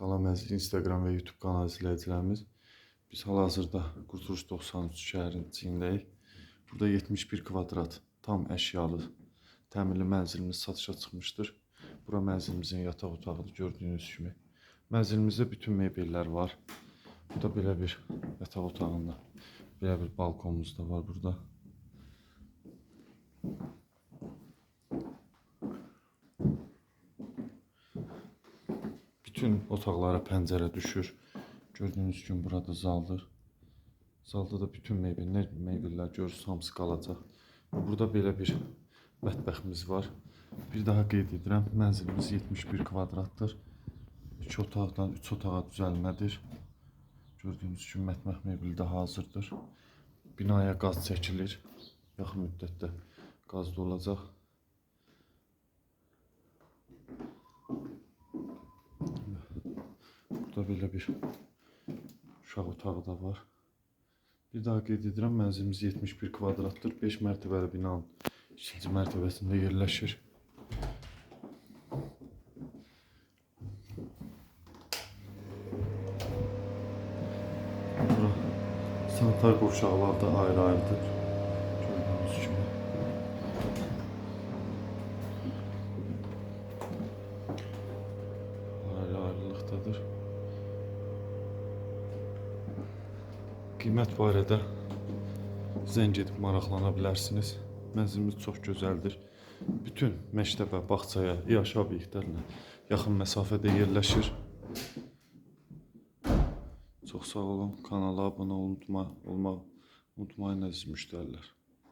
Salam əziz Instagram və YouTube kanal izləyicilərimiz. Biz hal-hazırda Qurtuluş 93 şəhərinin içindəyik. Burada 71 kvadrat tam əşyalı təmirli mənzilimiz satışa çıxmışdır. Bura mənzilimizin yataq otağıdır gördüyünüz kimi. Mənzilimizdə bütün mebellər var. Burada belə bir yataq otağında belə bir balkonumuz da var burada. Bütün otaqlara pəncərə düşür. Gördüyünüz kimi burada zaldır. Zalda da bütün mebel, nə mebellər görürsünüz hamısı qalacaq. Burada belə bir mətbəximiz var. Bir daha qeyd edirəm, mənzilimiz 71 kvadratdır. 2 otaqdan 3 otağa düzəlmədir. Gördüyünüz kimi mətbəx mebeli də hazırdır. Binaya qaz çəkilir. Yaxın müddətdə qaz da olacaq. Burada belə bir uşaq otağı da var. Bir daha qeyd edirəm, mənzilimiz 71 kvadratdır. 5 mərtəbəli binanın ikinci mərtəbəsində yerləşir. Bura sanitar qurşaqlar da ayrı-ayrıdır. Gördüyünüz kimi. Ayrı-ayrılıqdadır. Qiymət barədə zəng edib maraqlana bilərsiniz. Mənzilimiz çox gözəldir. Bütün məktəbə, bağçaya, yaşa obyektlərinə yaxın məsafədə yerləşir. Çox sağ olun. Kanala abunə olma, olmaq unutmayın əziz müştərilər.